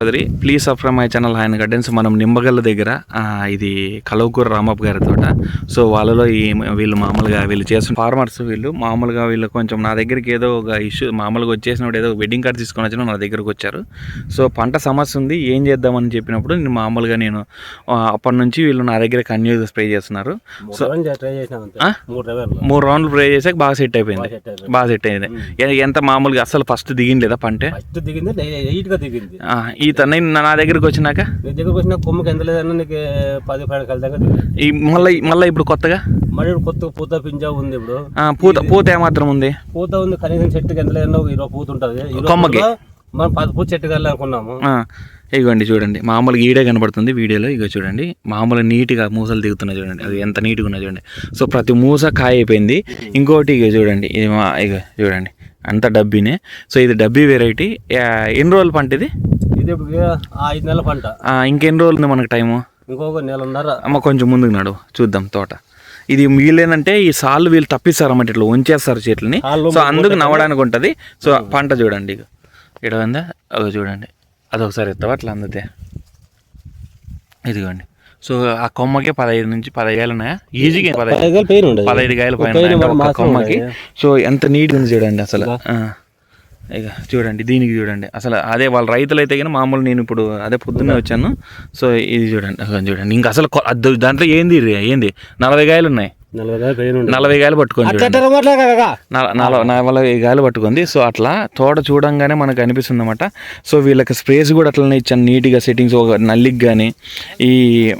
సోదరి please subscribe my channel ఆయన గడ్డెన్స్ మనం నిమ్మగల్ల దగ్గర ఇది కలవకూర రామప్ప గారి తోట. సో వాళ్ళలో ఈ వీళ్ళు మామూలుగా వీళ్ళు చేస్తున్న ఫార్మర్స్ వీళ్ళు మామూలుగా వీళ్ళు కొంచెం నా దగ్గరికి ఏదో ఒక ఇష్యూ మామూలుగా వచ్చేసినప్పుడు ఏదో వెడ్డింగ్ కార్డ్ తీసుకొని వచ్చిన నా దగ్గరకు వచ్చారు. సో పంట సమస్య ఉంది ఏం చేద్దామని చెప్పినప్పుడు నేను మామూలుగా నేను అప్పటి నుంచి వీళ్ళు నా దగ్గర కన్యూ స్ప్రే చేస్తున్నారు. చేసినాం ఆ? మూడు రౌండ్లు స్ప్రే చేసాక బాగా సెట్ అయిపోయింది. బాగా సెట్ అయింది. ఎంత మామూలుగా అసలు ఫస్ట్ దిగింది లేదా పంటే? దిగింది ఎయిట్గా దిగింది ఆ, ఈ తన నా దగ్గరికి వచ్చినాక? దగ్గరకు వచ్చిన కొమ్మకి ఎంత లేదన్నా నీకు పది పన్నెండు కల దగ్గర ఈ మళ్ళీ మళ్ళీ ఇప్పుడు కొత్తగా? ఇప్పుడు కొత్త పూత పింజా ఉంది ఇప్పుడు. పూత పూత ఏమాత్రం ఉంది? పూత ఉంది కనీసం చెట్టుకి ఎంత లేదన్నా ఒక ఇరవై పూత ఉంటుంది. కొమ్మకి? మనం పది పూత చెట్టు అనుకున్నాము. ఇగోండి చూడండి. మామూలుగా ఈడే కనబడుతుంది వీడియోలో ఇగో చూడండి. మామూలుగా నీట్గా మూసలు దిగుతున్నాయి చూడండి. అది ఎంత నీట్గా ఉన్నది చూడండి. సో ప్రతి మూస కాయ అయిపోయింది ఇంకోటి ఇక చూడండి. ఇది ఇక చూడండి. అంత డబ్బీనే. సో ఇది డబ్బీ వెరైటీ ఎన్ని రోజులు పంట ఇది ఇది ఐదు నెలల పంట. ఆ, ఇంకెన్ని రోజులు ఉంది మనకు టైము? ఇంకొక నెలన్నర. అమ్మ కొంచెం ముందుకు నడు చూద్దాం తోట. ఇది వీళ్ళేంటంటే ఈ సాళ్ళు వీళ్ళు తప్పిస్తారు అన్నమాట ఇట్లా ఉంచేస్తారు చెట్లని. సో అందుకు నవ్వడానికి ఉంటుంది. సో పంట చూడండి ఇక ఇక్కడ ఉందా అదో చూడండి. అదొకసారి ఎత్తావా? అట్లా అందుతే. ఇదిగోండి. సో ఆ కొమ్మకి పదహైదు నుంచి పదహైదు ఉన్నాయా ఈజీగా పదహైదు. పదహైదు కాయలు పైన కొమ్మకి. సో ఎంత నీట్గా ఉంది చూడండి అసలు. ఆ. ఇక చూడండి దీనికి చూడండి. అసలు అదే వాళ్ళ రైతులు అయితే కానీ మామూలు నేను ఇప్పుడు అదే పొద్దున్నే వచ్చాను. సో ఇది చూడండి చూడండి. ఇంకా అసలు దాంట్లో ఏంది? ఏంది? నలభై కాయలు ఉన్నాయి. నలభై కాయలు పట్టుకొని నలభై గాయలు పట్టుకుంది. సో అట్లా తోట చూడంగానే మనకు అనిపిస్తుంది అనమాట సో వీళ్ళకి స్ప్రేస్ కూడా అట్లనే ఇచ్చాను. నీట్గా సెట్టింగ్స్ ఒక నల్లికి కానీ ఈ?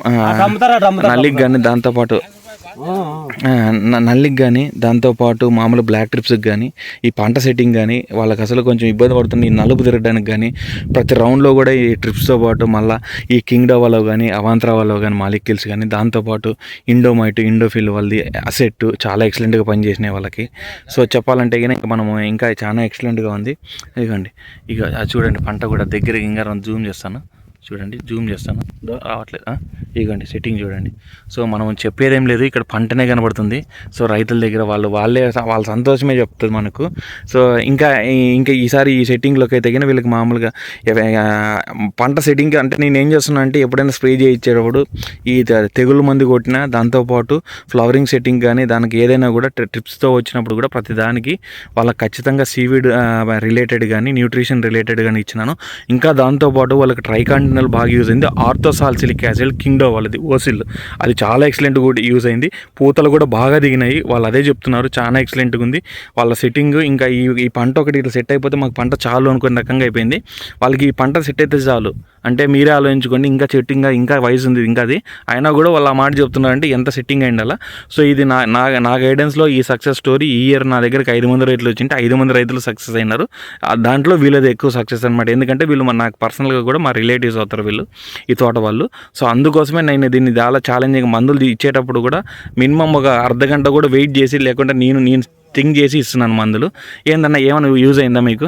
నల్లికి కానీ దాంతోపాటు నల్లికి కానీ దాంతోపాటు మామూలు బ్లాక్ ట్రిప్స్కి కానీ ఈ పంట సెట్టింగ్ కానీ వాళ్ళకి అసలు కొంచెం ఇబ్బంది పడుతుంది ఈ నలుపు తిరగడానికి కానీ ప్రతి రౌండ్లో కూడా ఈ ట్రిప్స్తో పాటు మళ్ళీ ఈ కింగ్ డవాలో కానీ అవాంత్రా కానీ మాలిక్కిల్స్ కానీ దాంతోపాటు ఇండోమైట్ ఇండోఫిల్ వాళ్ళది అసెట్ చాలా ఎక్సలెంట్గా పనిచేసినాయి వాళ్ళకి. సో చెప్పాలంటే కానీ మనము ఇంకా చాలా ఎక్సలెంట్గా ఉంది. ఇదిగోండి ఇక అది చూడండి పంట కూడా దగ్గర ఇంకా జూమ్ చేస్తాను. చూడండి జూమ్ చేస్తాను. రావట్లేదు. ఆ? ఇదిగోండి సెట్టింగ్ చూడండి. సో మనం చెప్పేదేం లేదు ఇక్కడ పంటనే కనబడుతుంది. సో రైతుల దగ్గర వాళ్ళు వాళ్ళే వాళ్ళ సంతోషమే చెప్తుంది మనకు. సో ఇంకా ఇంకా ఈసారి ఈ సెట్టింగ్లోకి అయితే కానీ వీళ్ళకి మామూలుగా పంట సెట్టింగ్ అంటే నేను ఏం చేస్తున్నా అంటే ఎప్పుడైనా స్ప్రే చేయించేటప్పుడు ఈ తెగులు మందు కొట్టినా దాంతోపాటు ఫ్లవరింగ్ సెట్టింగ్ కానీ దానికి ఏదైనా కూడా ట్రిప్స్తో వచ్చినప్పుడు కూడా ప్రతి దానికి వాళ్ళకి ఖచ్చితంగా సీవిడ్ రిలేటెడ్ కానీ న్యూట్రిషన్ రిలేటెడ్ కానీ ఇచ్చినాను. ఇంకా దాంతోపాటు వాళ్ళకి ట్రైకాండినల్ బాగా యూజ్ అయింది. ఆర్థోసాల్సిలిక్ యాసిడ్ కింగ్డో వాళ్ళది ఓసిల్. అది చాలా ఎక్సలెంట్ కూడా యూజ్ అయింది. పూతలు కూడా బాగా దిగినాయి. వాళ్ళు అదే చెప్తున్నారు. చాలా ఎక్సలెంట్గా ఉంది. వాళ్ళ సెట్టింగ్ ఇంకా ఈ ఈ పంట ఒకటి ఇట్లా సెట్ అయిపోతే మాకు పంట చాలు అనుకునే రకంగా అయిపోయింది. వాళ్ళకి ఈ పంట సెట్ అయితే చాలు. అంటే మీరే ఆలోచించుకోండి ఇంకా సెట్టింగ్ ఇంకా వయసు ఉంది ఇంకా అది. అయినా కూడా వాళ్ళు ఆ మాట చెప్తున్నారంటే ఎంత సెట్టింగ్ అయిండాలా సో ఇది నా నా నా గైడెన్స్లో ఈ సక్సెస్ స్టోరీ ఈ ఇయర్ నా దగ్గరికి ఐదు మంది రైతులు వచ్చింటే ఐదు మంది రైతులు సక్సెస్ అయినారు. దాంట్లో వీళ్ళది ఎక్కువ సక్సెస్ అనమాట ఎందుకంటే వీళ్ళు మన నాకు పర్సనల్గా కూడా మా రిలేటివ్స్ అవుతారు వీళ్ళు ఈ తోట వాళ్ళు. సో అందుకోసమే నేను దీన్ని చాలా ఛాలెంజింగ్ మందులు ఇచ్చేటప్పుడు కూడా మినిమం ఒక అర్ధ గంట కూడా వెయిట్ చేసి లేకుంటే నేను నేను థింక్ చేసి ఇస్తున్నాను మందులు. ఏందన్నా ఏమైనా యూజ్ అయిందా మీకు?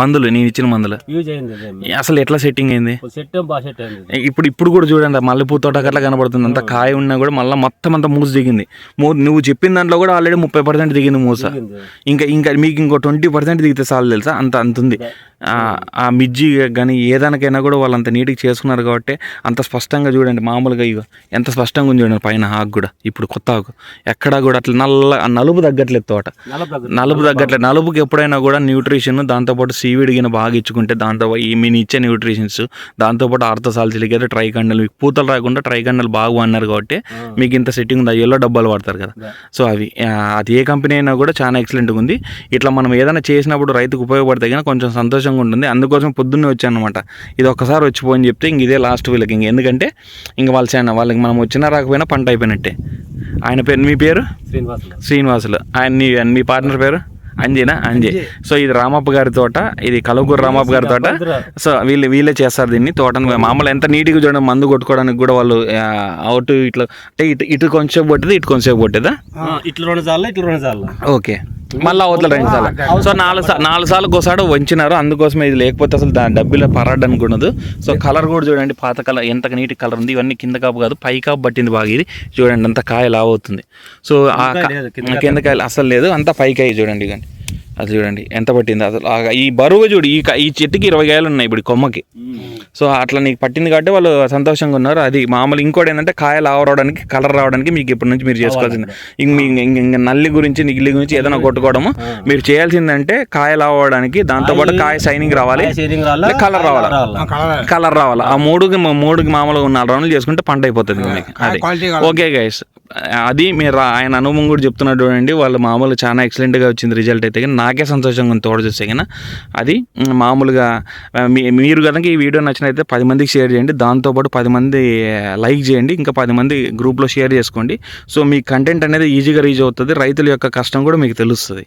మందులు నేను ఇచ్చిన మందులు. యూజ్ అయింది అదేమి. అసలు ఎట్లా సెట్టింగ్ అయింది? ఒక సెట్ ఏం బాగా సెట్ అయింది ఇప్పుడు ఇప్పుడు కూడా చూడండి మల్లెపూ తోట అట్లా కనబడుతుంది. అంత కాయ ఉన్నా కూడా మళ్ళీ మొత్తం అంతా మూసి దిగింది. మూ నువ్వు చెప్పిన దాంట్లో కూడా ఆల్రెడీ ముప్పై పర్సెంట్ దిగింది మూస. ఇంకా ఇంకా మీకు ఇంకో ట్వంటీ పర్సెంట్ దిగితే చాలు తెలుసా? అంత అంత ఉంది. ఆ- మిర్జి కానీ ఏదానికైనా కూడా వాళ్ళు అంత నీట్గా చేసుకున్నారు కాబట్టి అంత స్పష్టంగా చూడండి. మామూలుగా ఇగో ఎంత స్పష్టంగా ఉంది చూడండి పైన ఆకు కూడా ఇప్పుడు కొత్త ఆకు. ఎక్కడా కూడా అట్లా నల్ల నలుపు తగ్గట్లేదు తోట. నలుపు తగ్గట్లేదు. నలుపుకి ఎప్పుడైనా కూడా న్యూట్రిషన్ దాంతోపాటు సీవిడ్ గిన బాగా ఇచ్చుకుంటే దాంతో ఈ మీరు ఇచ్చే న్యూట్రిషన్స్ దాంతోపాటు ఆర్థోసాల్సిలిక్ అయితే ట్రైకండల్ మీకు పూతలు రాకుండా ట్రైకండల్ బాగా అన్నారు కాబట్టి మీకు ఇంత సెట్టింగ్ ఉంది? ఎల్లో డబ్బాలు వాడతారు కదా. సో అవి అది ఏ కంపెనీ అయినా కూడా చాలా ఎక్సలెంట్గా ఉంది. ఇట్లా మనం ఏదైనా చేసినప్పుడు రైతుకు ఉపయోగపడితే కానీ కొంచెం సంతోషంగా ఉంటుంది. అందుకోసం పొద్దున్నే వచ్చాను అనమాట ఇది ఒక్కసారి వచ్చిపోని చెప్తే ఇంక ఇదే లాస్ట్ వీళ్ళకి. ఇంక ఎందుకంటే ఇంక వాళ్ళ చాలా వాళ్ళకి మనం వచ్చినా రాకపోయినా పంట అయిపోయినట్టే. ఆయన పేరు మీ పేరు? శ్రీనివాసులు. శ్రీనివాసులు. ఆయన మీ మీ పార్ట్నర్ పేరు? అంజీనా? అంజీ. సో ఇది రామప్ప గారి తోట ఇది కలవకూరు రామప్ప గారి తోట. సో వీళ్ళు వీళ్ళే చేస్తారు దీన్ని తోటను. మామూలు ఎంత నీట్గా చూడండి మందు కొట్టుకోవడానికి కూడా వాళ్ళు అవుట్ ఇట్లా అంటే ఇటు ఇటు కొంచెం పట్టింది ఇటు కొంచెం పట్టిదా ఇట్లా రెండు సార్లు ఇట్లా రెండు సార్లు. ఓకే. మళ్ళీ అవతల రెండు సార్లు సో నాలుగు సార్లు నాలుగు సార్లు ఒకసారి వంచినారు. అందుకోసమే ఇది లేకపోతే అసలు దాని డబ్బిలో పరాడడానికి ఉండదు సో కలర్ కూడా చూడండి పాత కలర్ ఎంత నీటి కలర్ ఉంది ఇవన్నీ కింద కాపు కాదు పై కాపు పట్టింది బాగా ఇది. చూడండి అంత కాయ లావ్ అవుతుంది. సో కింద కాయలు అసలు లేదు అంతా పై కాయ చూడండి ఇక అది చూడండి ఎంత పట్టింది? అసలు ఈ బరువు చూడు ఈ ఈ చెట్టుకి ఇరవై కాయలు ఉన్నాయి ఇప్పుడు కొమ్మకి. సో అట్లా నీకు పట్టింది కాబట్టి వాళ్ళు సంతోషంగా ఉన్నారు. అది మామూలు ఇంకోటి ఏంటంటే కాయలు ఆవరావడానికి కలర్ రావడానికి మీకు ఇప్పటి నుంచి మీరు చేసుకోవాల్సింది. ఇంక మీ ఇంక- ఇంక నల్లి గురించి నిగిలి గురించి ఏదైనా కొట్టుకోవడము. మీరు చేయాల్సిందంటే కాయలు ఆవడానికి దాంతోపాటు కాయ సైనింగ్ రావాలి. కలర్ రావాలా? కలర్ రావాలి? ఆ మూడుకి మూడుకి మామూలుగా నాలుగు రౌండ్లు చేసుకుంటే పంట అయిపోతుంది మీకు. అది. ఓకే గైస్ అది మీరు ఆయన అనుభవం కూడా చెప్తున్నాడు చూడండి. వాళ్ళు మామూలు చాలా ఎక్సలెంట్గా వచ్చింది రిజల్ట్ అయితే కానీ నాకే సంతోషంగా ఉంది చూస్తే కానీ అది మామూలుగా మీ- మీరు కనుక ఈ వీడియో నచ్చినైతే పది మందికి షేర్ చేయండి. దాంతోపాటు పది మంది లైక్ చేయండి. ఇంకా పది మంది గ్రూప్లో షేర్ చేసుకోండి. సో మీ కంటెంట్ అనేది ఈజీగా రీచ్ అవుతుంది. రైతుల యొక్క కష్టం కూడా మీకు తెలుస్తుంది.